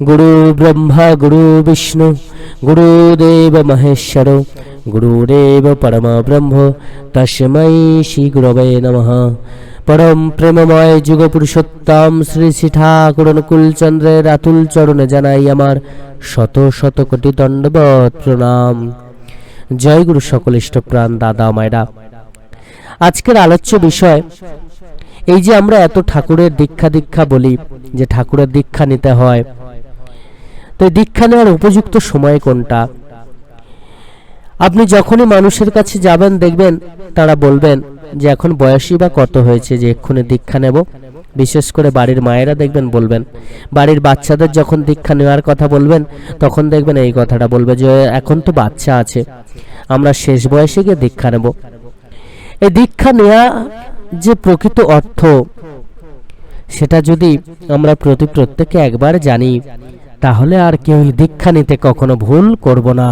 গুরু ব্রহ্মা গুরু বিষ্ণু গুরুদেব মহেশ্বর গুরুরেব পরম ব্রহ্ম তস্মৈ শ্রী গুরবে নমঃ পরম প্রেমময় যুগ পুরুষোত্তম শ্রী শ্রী ঠাকুর অনুকূলচন্দ্রের আতুল চরণে জানাই আমার শত শত কোটি দণ্ডবত প্রণাম জয় গুরু সকল ইষ্টপ্রাণ দাদা মায়েরা আজকের আলোচ্য বিষয়, এই যে আমরা এত ঠাকুরের দীক্ষা দীক্ষা বলি, যে ঠাকুরের দীক্ষা নিতে হয় তো এই দীক্ষা নেওয়ার উপযুক্ত সময় কোনটা? আপনি যখনই মানুষের কাছে যাবেন, দেখবেন তারা বলবেন যে এখন বয়সী বা কত হয়েছে যে এক্ষুনি দীক্ষা নেব। বিশেষ করে বাড়ির মায়েরা দেখবেন বলবেন। বাড়ির বাচ্চাদের যখন দীক্ষা নেওয়ার কথা বলবেন, তখন দেখবেন এই কথাটা বলবে যে এখন তো বাচ্চা আছে, আমরা শেষ বয়সে গিয়ে দীক্ষা নেব। এই দীক্ষা নেওয়া যে প্রকৃত অর্থ, সেটা যদি আমরা প্রতি প্রত্যেকে একবার জানি তাহলে আর কেউ দীক্ষা নিতে কখনো ভুল করব না,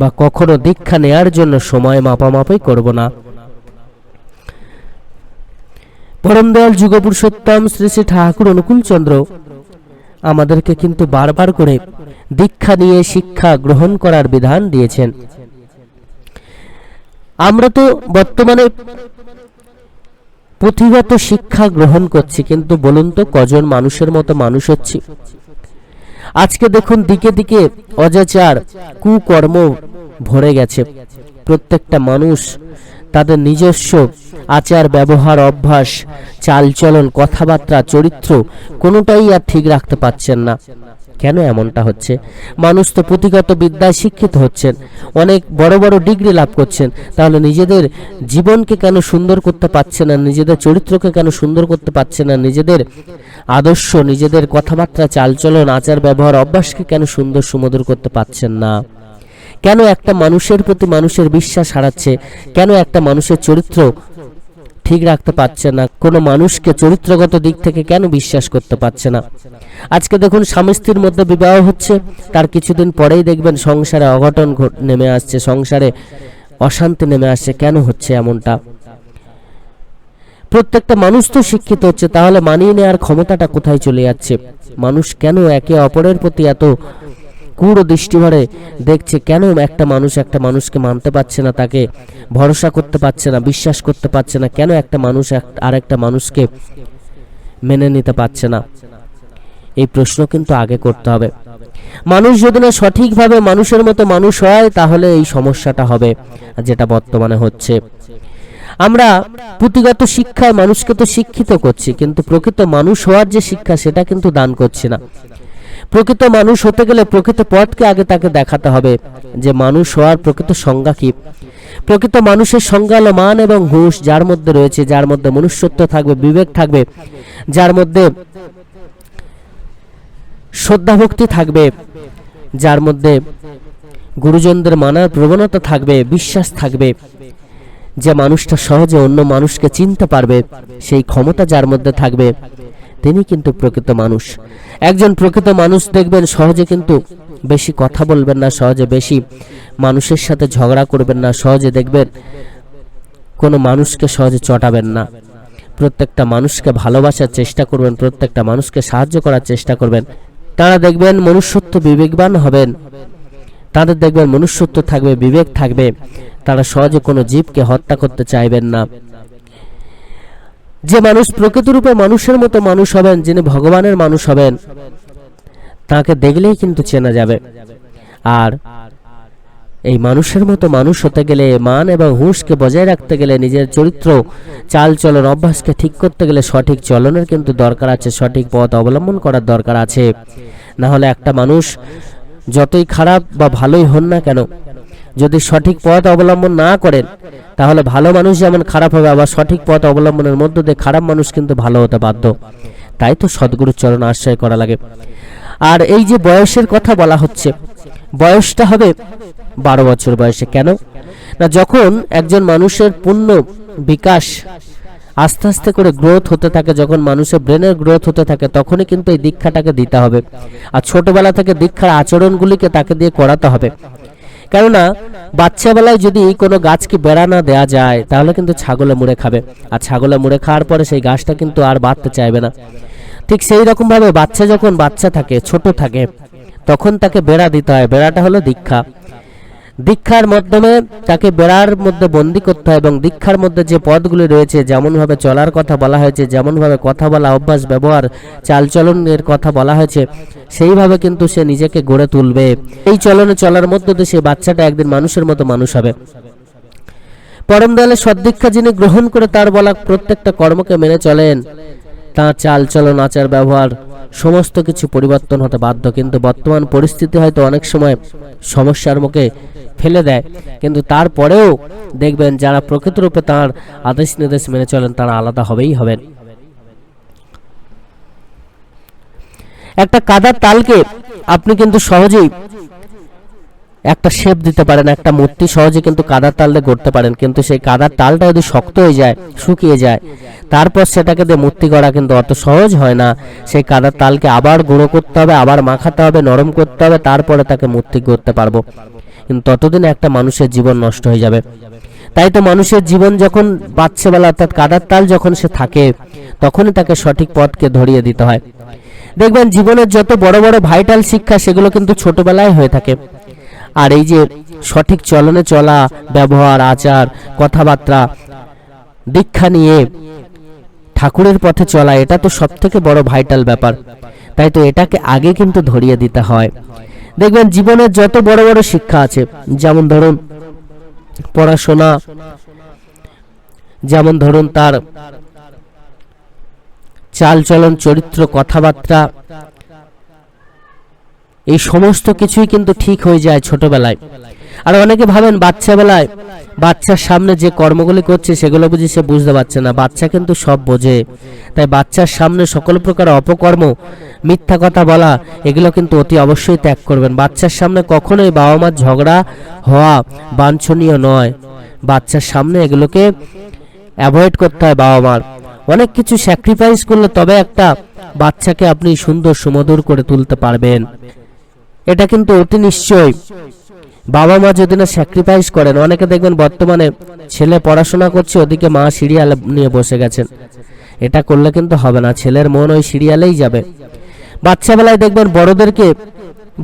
বা কখনো দীক্ষা নেয়ার জন্য সময় মাপামাপাই করব না। পরম দয়াল যুগপুরুষোত্তম শ্রী শ্রী ঠাকুর অনুকূলচন্দ্র আমাদেরকে কিন্তু বারবার করে দীক্ষা নিয়ে শিক্ষা গ্রহণ করার বিধান দিয়েছেন। আমরা তো বর্তমানে পুঁথিগত শিক্ষা গ্রহণ করছি, কিন্তু বলুন তো কজন মানুষের মতো মানুষ হচ্ছি? আজকে দেখুন দিকে দিকে অজাচার, কুকর্ম ভরে গেছে। প্রত্যেকটা মানুষ তাদের নিজস্ব আচার, ব্যবহার, অভ্যাস, চালচলন, কথাবার্তা, চরিত্র কোনোটাই আর ঠিক রাখতে পারছেন না। কেন এমনটা হচ্ছে? মানুষ তো পুঁথিগত বিদ্যায় শিক্ষিত হচ্ছেন, অনেক বড় বড় ডিগ্রি লাভ করছেন, তাহলে নিজেদের জীবনকে কেন সুন্দর করতে পারছে না, নিজেদের চরিত্রকে কেন সুন্দর করতে পারছে না, নিজেদের আদর্শ, নিজেদের কথাবার্তা, চালচলন, আচার ব্যবহার, অভ্যাসকে কেন সুন্দর সুমধুর করতে পারছেন না? কেন একটা মানুষের প্রতি মানুষের বিশ্বাস হারাচ্ছে? কেন একটা মানুষের চরিত্র ঠিক রাখতে পারছে না। কোনো মানুষকে চরিত্রগত দিক থেকে কেন বিশ্বাস করতে পারছে না? আজকে দেখুন স্বামী স্ত্রীর মধ্যে বিবাহ হচ্ছে, তার কিছুদিন পরেই দেখবেন সংসারে অঘটন নেমে আসছে, সংসারে অশান্তি নেমে আসছে। কেন হচ্ছে এমনটা? প্রত্যেকটা মানুষ তো শিক্ষিত হচ্ছে, তাহলে মানিয়ে নেওয়ার ক্ষমতাটা কোথায় চলে যাচ্ছে? মানুষ কেন একে অপরের প্রতি এত কুড়ো দৃষ্টি ভরে দেখছে কেন একটা মানুষ একটা মানুষকে মানতে পারছে না, তাকে ভরসা করতে পারছে না, বিশ্বাস করতে পারছে না, কেন একটা মানুষ এক- আরেকটা মানুষকে মেনে নিতে পারছে না? এই প্রশ্ন কিন্তু আগে করতে হবে। মানুষ যদি না সঠিকভাবে মানুষের মতো মানুষ হয়, তাহলে এই সমস্যাটা হবে, যেটা বর্তমানে হচ্ছে। আমরা পুঁথিগত শিক্ষায় মানুষকে তো শিক্ষিত করছি, কিন্তু প্রকৃত মানুষ হওয়ার যে শিক্ষা, সেটা কিন্তু দান করছি না। প্রকৃত মানুষ হতে গেলে প্রকৃত পথকে আগে তাকে দেখাতে হবে যে মানুষ হওয়ার প্রকৃত সংজ্ঞা কি? প্রকৃত মানুষের সংজ্ঞা হলো মান এবং হুঁশ, যার মধ্যে রয়েছে, যার মধ্যে মনুষ্যত্ব থাকবে, বিবেক থাকবে, যার মধ্যে শ্রদ্ধাভক্তি থাকবে, যার মধ্যে গুরুজনদের মানার প্রবণতা থাকবে, বিশ্বাস থাকবে। যে মানুষটা সহজে অন্য মানুষকে চিনতে পারবে, সেই ক্ষমতা যার মধ্যে থাকবে তিনি কিন্তু প্রকৃত মানুষ। একজন প্রকৃত মানুষ দেখবেন সহজে কিন্তু বেশি কথা বলবেন না, সহজে বেশি মানুষের সাথে ঝগড়া করবেন না, সহজে দেখবেন কোনো মানুষকে সহজে চটাবেন না। প্রত্যেকটা মানুষকে ভালোবাসার চেষ্টা করবেন, প্রত্যেকটা মানুষকে সাহায্য করার চেষ্টা করবেন। তারা দেখবেন মনুষ্যত্ব বিবেকবান হবেন। তাদের দেখবেন মনুষ্যত্ব থাকবে, বিবেক থাকবে। তারা সহজে কোনো জীবকে হত্যা করতে চাইবেন না। যে মানুষ প্রকৃতরূপে মানুষের মতো মানুষ হবেন, যিনি ভগবানের মানুষ হবেন, তাকে দেখলেই কিন্তু চেনা যাবে। আর এই মানুষের মতো মানুষ হতে গেলে, মান এবং হুঁশকে বজায় রাখতে গেলে, নিজের চরিত্র, চাল চলন, অভ্যাসকে ঠিক করতে গেলে সঠিক চলনের কিন্তু দরকার আছে, সঠিক পথ অবলম্বন করার দরকার আছে। না হলে একটা মানুষ যতই খারাপ বা ভালোই হন না কেন যদি সঠিক পথ অবলম্বন না করেন, তাহলে ভালো মানুষ যেমন খারাপ হবে, আবার সঠিক পথ অবলম্বনের মধ্য দিয়ে খারাপ মানুষ কিন্তু ভালো হতে বাধ্য। তাই তো সদ্গুরুর চরণ আশ্রয় করা লাগে। আর এই যে বয়সের কথা বলা হচ্ছে, বয়সটা হবে বারো বছর বয়সে। কেন? না, যখন একজন মানুষের পূর্ণ বিকাশ আস্তে আস্তে করে গ্রোথ হতে থাকে, যখন মানুষের ব্রেনের গ্রোথ হতে থাকে, তখনই কিন্তু এই দীক্ষাটাকে দিতে হবে। আর ছোটবেলা থেকে দীক্ষার আচরণগুলিকে তাকে দিয়ে করাতে হবে। কেননা বাচ্চাবেলায় যদি কোনো গাছকে বেড়া না দেওয়া যায়, তাহলে কিন্তু ছাগলে মুড়ে খাবে। আর ছাগলে মুড়ে খাওয়ার পরে সেই গাছটা কিন্তু আর বাঁধতে চাইবে না। ঠিক সেই রকমভাবে বাচ্চা যখন বাচ্চা থাকে, ছোট থাকে, তখন তাকে বেড়া দিতে হয়। বেড়াটা হলো দীক্ষা। দীক্ষার মাধ্যমে তাকে বেড়ার মধ্যে বন্দি করতে হয় এবং দীক্ষার মধ্যে যে পদগুলি রয়েছে, যেমনভাবে চলার কথা বলা হয়েছে, যেমনভাবে কথা বলা, অভ্যাস, ব্যবহার, চালচলনের কথা বলা হয়েছে, সেইভাবে কিন্তু সে নিজেকে গড়ে তুলবে। এই চলনে চলার মধ্যে দিয়ে সে বাচ্চাটা একদিন মানুষের মতো মানুষ হবে। পরম দয়ালের সদ্দীক্ষা যিনি গ্রহণ করে তার বলা প্রত্যেকটা কর্মকে মেনে চলেন, তাঁর চাল চলন আচার, ব্যবহার, সমস্ত কিছু পরিবর্তন হতে বাধ্য। কিন্তু বর্তমান পরিস্থিতি হয়তো অনেক সময় সমস্যার মুখে ফেলে দেয়। কিন্তু তারপরেও দেখবেন যারা প্রকৃতরূপে তাঁর আদেশ নির্দেশ মেনে চলেন, তারা আলাদা হবেই হবেন। একটা কাদার তালকে আপনি কিন্তু সহজেই একটা শেপ দিতে পারেন, একটা মূর্তি সহজে কিন্তু কাদার তাল দিয়ে গড়তে পারেন। কিন্তু সেই কাদার তালটা যদি শক্ত হয়ে যায়, শুকিয়ে যায়, তারপর সেটাকে দিয়ে মূর্তি গড়া কিন্তু অত সহজ হয় না। সেই কাদার তালকে আবার গুঁড়ো করতে হবে, আবার মাখাতে হবে, নরম করতে হবে, তারপরে তাকে মূর্তি গড়তে পারব। কিন্তু ততদিনে একটা মানুষের জীবন নষ্ট হয়ে যাবে। তাই তো মানুষের জীবন যখন বাচ্চাবেলা অর্থাৎ কাদার তাল যখন সে থাকে, তখনই তাকে সঠিক পথকে ধরিয়ে দিতে হয়। দেখবেন জীবনের যত বড় বড় ভাইটাল শিক্ষা সেগুলো কিন্তু ছোটবেলায় হয়ে থাকে। আর এই যে সঠিক চলনে চলা, ব্যবহার, আচার, কথাবার্তা, দীক্ষা নিয়ে ঠাকুরের পথে চলা, এটা তো সব থেকে বড় ভাইটাল ব্যাপার। তাই তো এটাকে আগে কিন্তু ধরিয়ে দিতে হয়। দেখবেন জীবনের যত বড় বড় শিক্ষা আছে, যেমন ধরুন পড়াশোনা, যেমন ধরুন তার চালচলন, চরিত্র, কথাবার্তা, এই সমস্ত কিছুই কিন্তু ঠিক হয়ে যায় ছোটবেলায়। আর অনেকে ভাবেন বাচ্চাবেলায় বাচ্চার সামনে যে কর্মগুলি করছে সেগুলো বুঝি সে বুঝতে পারছে না। বাচ্চা কিন্তু সব বোঝে। তাই বাচ্চার সামনে সকল প্রকার অপকর্ম, মিথ্যা কথা বলা, এগুলো কিন্তু অতি অবশ্যই ত্যাগ করবেন। বাচ্চার সামনে কখনোই বাবা মার ঝগড়া হওয়া বাঞ্ছনীয় নয়। বাচ্চার সামনে এগুলোকে অ্যাভয়েড করতে হয় বাবা মার অনেক কিছু স্যাক্রিফাইস করলে তবে একটা বাচ্চাকে আপনি সুন্দর সুমধুর করে তুলতে পারবেন। এটা কিন্তু অতি নিশ্চয়। বাবা মা যদি না স্যাক্রিফাইস করেন, অনেকে দেখবেন বর্তমানে ছেলে পড়াশোনা করছে, ওদিকে মা সিরিয়াল নিয়ে বসে গেছেন। এটা করলে কিন্তু হবে না, ছেলের মন ওই সিরিয়ালেই যাবে। বাচ্চাবেলায় দেখবেন বড়দেরকে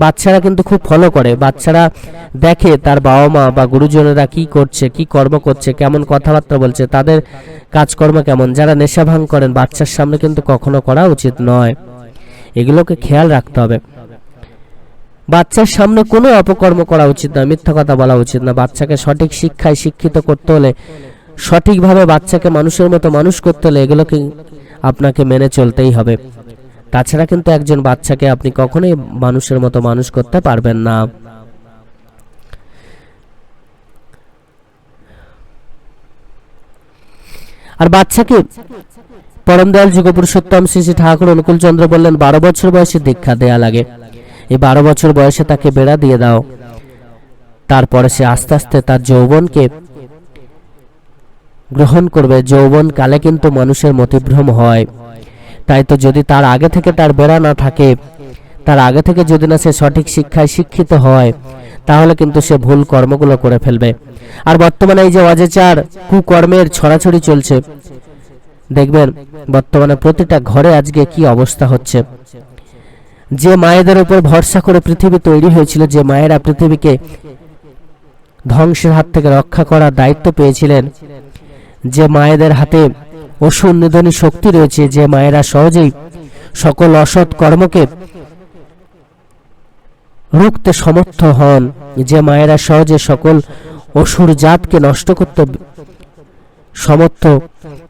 বাচ্চারা কিন্তু খুব ফলো করে। বাচ্চারা দেখে তার বাবা মা বা গুরুজনেরা কি করছে, কি কর্ম করছে, কেমন কথাবার্তা বলছে, তাদের কাজকর্ম কেমন, যারা নেশা ভাঙ করেন, বাচ্চার সামনে কিন্তু কখনো করা উচিত নয়। এগুলোকে খেয়াল রাখতে হবে। বাচ্চার সামনে কোনো অপকর্ম করা উচিত না, মিথ্যা কথা বলা উচিত না। বাচ্চাকে সঠিক শিক্ষায় শিক্ষিত করতে হলে, সঠিকভাবে বাচ্চাকে মানুষের মতো মানুষ করতে হলে এগুলোকে আপনাকে মেনে চলতেই হবে। তাছাড়া কিন্তু একজন বাচ্চাকে আপনি কখনোই মানুষের মতো মানুষ করতে পারবেন না। আর বাচ্চাকে পরম দয়াল যুগপুরুষোত্তম শ্রী শ্রী ঠাকুর অনুকূল চন্দ্র বললেন, বারো বছর বয়সে দীক্ষা দেয়া লাগে। এই বারো বছর বয়সে তাকে বেড়া দিয়ে দাও। তারপরে সে আস্তে আস্তে তার যৌবনকে গ্রহণ করবে। যৌবন কালে কিন্তু মানুষের মতিভ্রম হয়। তাই তো যদি তার আগে থেকে তার বেড়া না থাকে, তার আগে থেকে যদি না সে সঠিক শিক্ষায় শিক্ষিত হয়, তাহলে কিন্তু সে ভুল কর্মগুলো করে ফেলবে। আর বর্তমানে এই যে অজেচার, কুকর্মের ছড়াছড়ি চলছে, দেখবেন বর্তমানে প্রতিটা ঘরে আজকে কি অবস্থা হচ্ছে? যে মায়েদের উপর ভরসা করে পৃথিবী তৈরি হয়েছিল, যে মায়েরা পৃথিবীকে ধ্বংসের হাত থেকে রক্ষা করার দায়িত্ব পেয়েছিলেন, যে মায়েদের হাতে অসুর শক্তি রয়েছে, যে মায়েরা সহজেই সকল অসৎ কর্মকে রুখতে সমর্থ হন, যে মায়েরা সহজে সকল অসুর জাতকে নষ্ট করতে সমর্থ,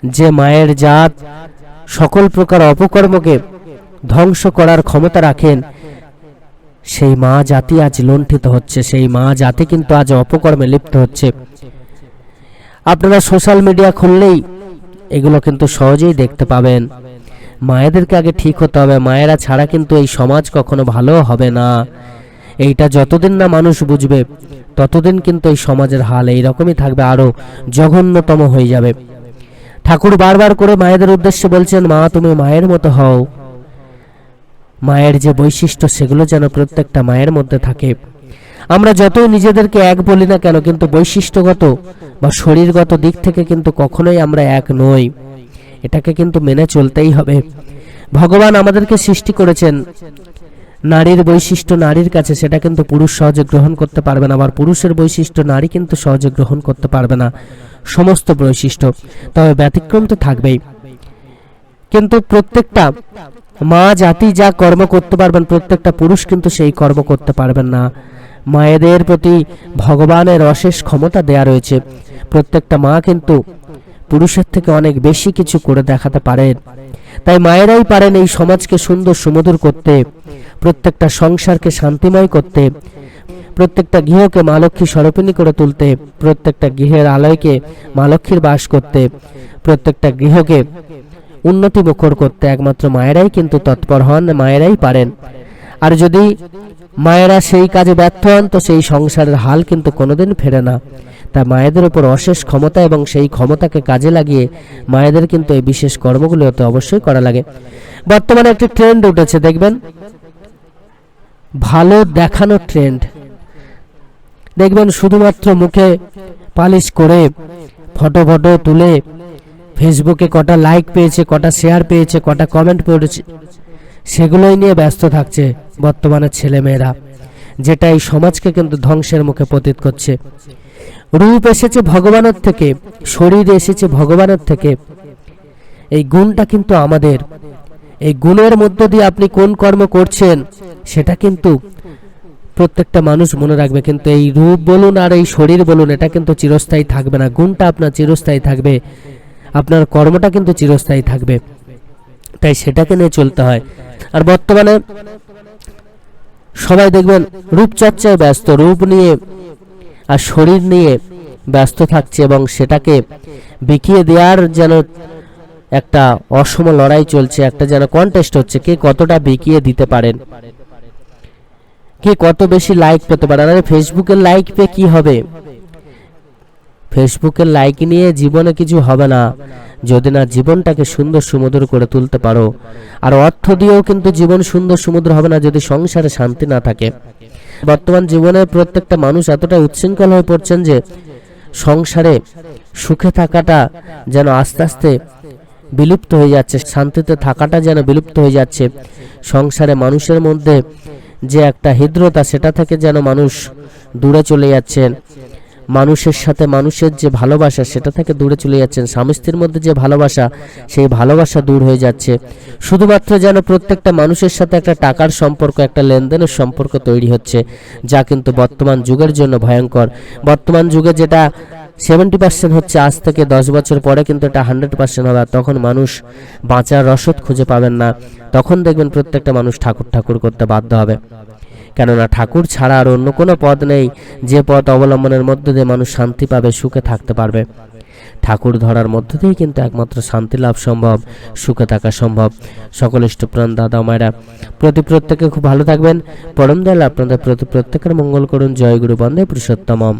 যে মায়ের জাত সকল প্রকার অপকর্মকে ধ্বংস করার ক্ষমতা রাখেন। সেই মা জাতি আজ লুণ্ঠিত হচ্ছে, সেই মা জাতি কিন্তু আজ অপকর্মে লিপ্ত হচ্ছে। আপনারা সোশ্যাল মিডিয়া খুললেই এগুলো কিন্তু সহজেই দেখতে পাবেন। মায়েদেরকে আগে ঠিক হতে হবে, মায়েরা ছাড়া কিন্তু এই সমাজ কখনো ভালো হবে না। এইটা যতদিন না মানুষ বুঝবে, ততদিন কিন্তু এই সমাজের হাল এই রকমই থাকবে, আরও জঘন্যতম হয়ে যাবে। ঠাকুর বারবার করে মায়েদের উদ্দেশ্যে বলছেন, মা, তুমি মায়ের মতো হও। মায়ের যে বৈশিষ্ট্য, সেগুলো যেন প্রত্যেকটা মায়ের মধ্যে থাকে। আমরা যতই নিজেদেরকে এক বলি না কেন, কিন্তু বৈশিষ্ট্যগত বা শরীরগত দিক থেকে কিন্তু কখনোই আমরা এক নই। এটাকে কিন্তু মেনে চলতেই হবে। ভগবান আমাদেরকে সৃষ্টি করেছেন। নারীর বৈশিষ্ট্য নারীর কাছে, সেটা কিন্তু পুরুষ সহজে গ্রহণ করতে পারবে না। আবার পুরুষের বৈশিষ্ট্য নারী কিন্তু সহজে গ্রহণ করতে পারবে না। সমস্ত বৈশিষ্ট্য। তবে ব্যতিক্রম তো থাকবেই। কিন্তু প্রত্যেকটা মা জাতি যা কর্ম করতে পারবেন, প্রত্যেকটা পুরুষ কিন্তু সেই কর্ম করতে পারবেন না। মায়েদের প্রতি ভগবানের অশেষ ক্ষমতা দেয়া রয়েছে। প্রত্যেকটা মা কিন্তু পুরুষের থেকে অনেক বেশি কিছু করে দেখাতে পারেন। তাই মায়েরাই পারেন এই সমাজকে সুন্দর সুমধুর করতে, প্রত্যেকটা সংসারকে শান্তিময় করতে, প্রত্যেকটা গৃহকে মা লক্ষ্মী স্বরূপিণী করে তুলতে, প্রত্যেকটা গৃহের আলয়কে মা লক্ষ্মীর বাস করতে, প্রত্যেকটা গৃহকে উন্নতি মুখর করতে একমাত্র মায়েরাই কিন্তু তৎপর হন, মায়েরাই পারেন। আর যদি মায়েরা সেই কাজে ব্যর্থ হন, তো সেই সংসারের হাল কিন্তু কোনোদিন ফেরে না। তা মায়েদের উপর অশেষ ক্ষমতা এবং সেই ক্ষমতাকে কাজে লাগিয়ে মায়েদের কিন্তু এই বিশেষ কর্মগুলো হতে অবশ্যই করা লাগে। বর্তমানে একটি ট্রেন্ড উঠেছে, দেখবেন? ভালো দেখানো ট্রেন্ড। দেখবেন শুধুমাত্র মুখে পালিশ করে ফটো ফটো তুলে ফেসবুকে কটা লাইক পেয়েছে, কটা শেয়ার পেয়েছে, কটা কমেন্ট পড়েছে, সেগুলোই নিয়ে ব্যস্ত থাকছে বর্তমানের ছেলেমেয়েরা, যেটা এই সমাজকে কিন্তু ধ্বংসের মুখে পতিত করছে। রূপ এসেছে ভগবানের থেকে, শরীর এসেছে ভগবানের থেকে। এই গুণটা কিন্তু আমাদের, এই গুণের মধ্য দিয়ে আপনি কোন কর্ম করছেন, সেটা কিন্তু প্রত্যেকটা মানুষ মনে রাখবে, কিন্তু এই রূপ বলুন আর এই শরীর বলুন, এটা কিন্তু চিরস্থায়ী থাকবে না। গুণটা আপনার চিরস্থায়ী থাকবে। আপনার কর্মটা কিন্তু চিরস্থায়ী থাকবে। তাই সেটাকে নিয়ে চলতে হয়। আর বর্তমানে সবাই দেখবেন রূপচর্চায় ব্যস্ত, রূপ নিয়ে আর শরীর নিয়ে ব্যস্ত থাকছে এবং সেটাকে বিকিয়ে দেওয়ার যেন একটা অসম লড়াই চলছে, একটা যেন কন্টেস্ট হচ্ছে, কে কতটা বিকিয়ে দিতে পারেন, কে কত বেশি লাইক পেতে পারে আরে ফেসবুকের লাইক পেয়ে কি হবে? ফেসবুকের লাইক নিয়ে জীবনে কিছু হবে না। যদি না জীবনটাকে সুন্দর সুমধুর করে তুলতে পারো। আর অর্থ দিয়েও কিন্তু জীবন সুন্দর সুমধুর হবে না যদি সংসারে শান্তি না থাকে। বর্তমান জীবনে প্রত্যেকটা মানুষ এতটা উচ্ছৃঙ্খল হয়ে পড়ছেন যে সংসারে সুখে থাকাটা যেন আস্তে আস্তে বিলুপ্ত হয়ে যাচ্ছে, শান্তিতে থাকাটা যেন বিলুপ্ত হয়ে যাচ্ছে। সংসারে মানুষের মধ্যে যে একটা হৃদ্রতা সেটা থেকে যেন মানুষ দূরে চলে যাচ্ছেন। মানুষের সাথে মানুষের যে ভালোবাসা, সেটা থেকে দূরে চলে যাচ্ছেন। স্বামী স্ত্রীর মধ্যে যে ভালোবাসা, সেই ভালোবাসা দূর হয়ে যাচ্ছে। শুধুমাত্র যেন প্রত্যেকটা মানুষের সাথে একটা টাকার সম্পর্ক, একটা লেনদেনের সম্পর্ক তৈরি হচ্ছে, যা কিন্তু বর্তমান যুগের জন্য ভয়ঙ্কর। বর্তমান যুগে যেটা সেভেন্টি পার্সেন্ট হচ্ছে আজ থেকে দশ বছর পরে কিন্তু এটা হান্ড্রেড পার্সেন্ট হবে তখন মানুষ বাঁচার রসদ খুঁজে পাবেন না। তখন দেখবেন প্রত্যেকটা মানুষ ঠাকুর ঠাকুর করতে বাধ্য হবে। কেননা ঠাকুর ছাড়া আর অন্য কোনো পথ নেই, যে পথ অবলম্বনের মধ্য দিয়ে মানুষ শান্তি পাবে, সুখে থাকতে পারবে। ঠাকুর ধরার মধ্য দিয়ে কিন্তু একমাত্র শান্তি লাভ সম্ভব, সুখে থাকা সম্ভব। সকল ইষ্টপ্রাণ দাদা মায়েরা, প্রতি প্রত্যেকে খুব ভালো থাকবেন। পরম দয়াল আপনাদের প্রতি প্রত্যেকের মঙ্গল করুন। জয়গুরু বন্দে পুরুষোত্তমম।